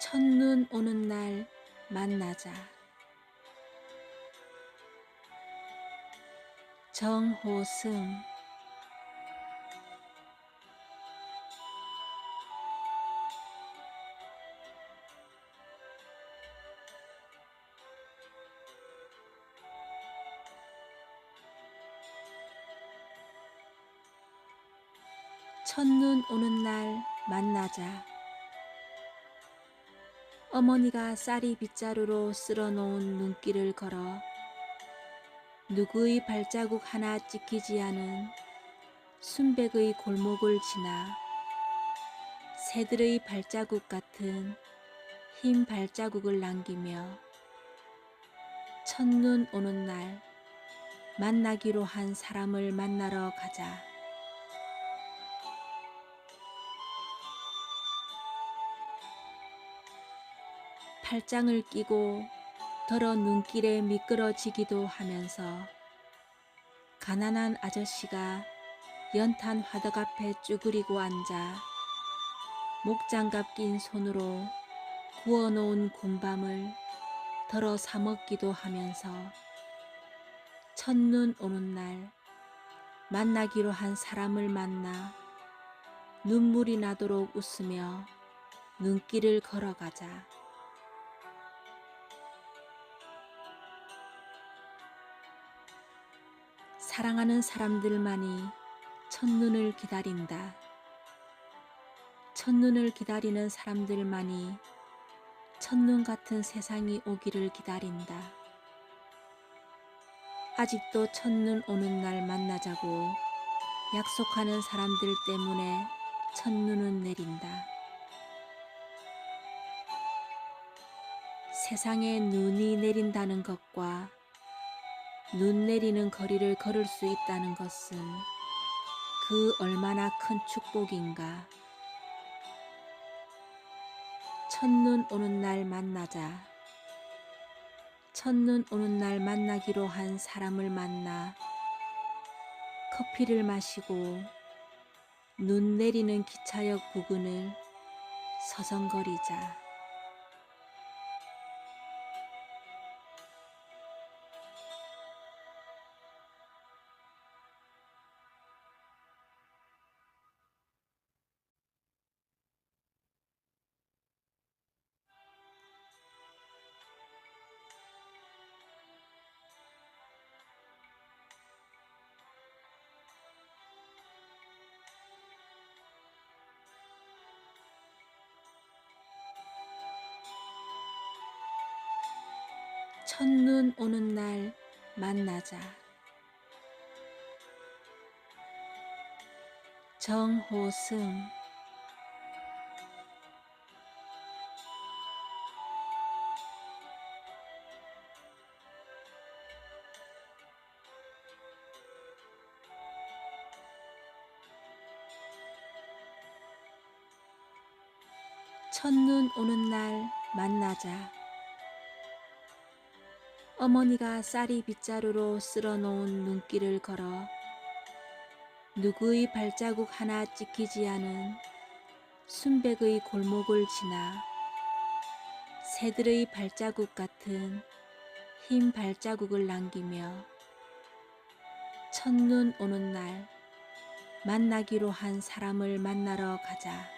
첫눈 오는 날 만나자. 정호승 첫눈 오는 날 만나자. 어머니가 쌀이 빗자루로 쓸어놓은 눈길을 걸어 누구의 발자국 하나 찍히지 않은 순백의 골목을 지나 새들의 발자국 같은 흰 발자국을 남기며 첫눈 오는 날 만나기로 한 사람을 만나러 가자. 팔짱을 끼고 더러 눈길에 미끄러지기도 하면서 가난한 아저씨가 연탄 화덕 앞에 쭈그리고 앉아 목장갑 낀 손으로 구워놓은 곰밤을 덜어 사먹기도 하면서 첫눈 오는 날 만나기로 한 사람을 만나 눈물이 나도록 웃으며 눈길을 걸어가자. 사랑하는 사람들만이 첫눈을 기다린다. 첫눈을 기다리는 사람들만이 첫눈 같은 세상이 오기를 기다린다. 아직도 첫눈 오는 날 만나자고 약속하는 사람들 때문에 첫눈은 내린다. 세상에 눈이 내린다는 것과 눈 내리는 거리를 걸을 수 있다는 것은 그 얼마나 큰 축복인가. 첫눈 오는 날 만나자. 첫눈 오는 날 만나기로 한 사람을 만나 커피를 마시고 눈 내리는 기차역 부근을 서성거리자. 첫눈 오는 날 만나자. 정호승 첫눈 오는 날 만나자. 어머니가 쌀이 빗자루로 쓸어 놓은 눈길을 걸어 누구의 발자국 하나 찍히지 않은 순백의 골목을 지나 새들의 발자국 같은 흰 발자국을 남기며 첫눈 오는 날 만나기로 한 사람을 만나러 가자.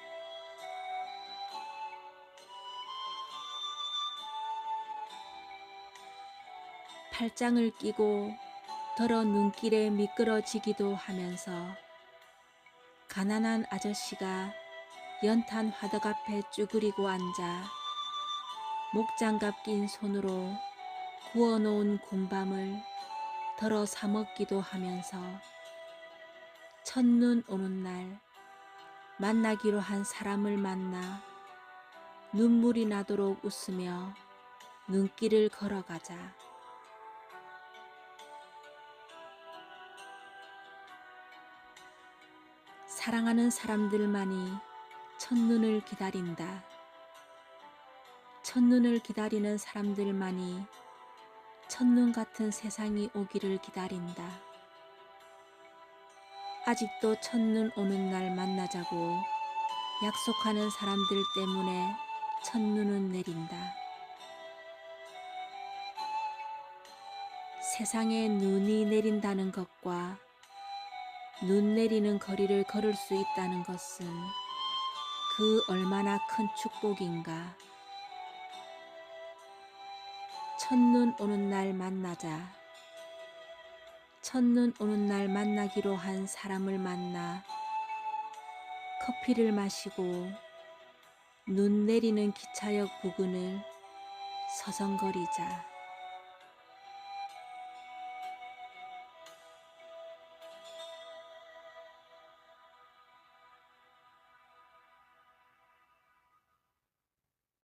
팔짱을 끼고 더러 눈길에 미끄러지기도 하면서 가난한 아저씨가 연탄 화덕 앞에 쭈그리고 앉아 목장갑 낀 손으로 구워놓은 곰밤을 덜어 사먹기도 하면서 첫눈 오는 날 만나기로 한 사람을 만나 눈물이 나도록 웃으며 눈길을 걸어가자. 사랑하는 사람들만이 첫눈을 기다린다. 첫눈을 기다리는 사람들만이 첫눈 같은 세상이 오기를 기다린다. 아직도 첫눈 오는 날 만나자고 약속하는 사람들 때문에 첫눈은 내린다. 세상에 눈이 내린다는 것과 눈 내리는 거리를 걸을 수 있다는 것은 그 얼마나 큰 축복인가. 첫눈 오는 날 만나자. 첫눈 오는 날 만나기로 한 사람을 만나 커피를 마시고 눈 내리는 기차역 부근을 서성거리자.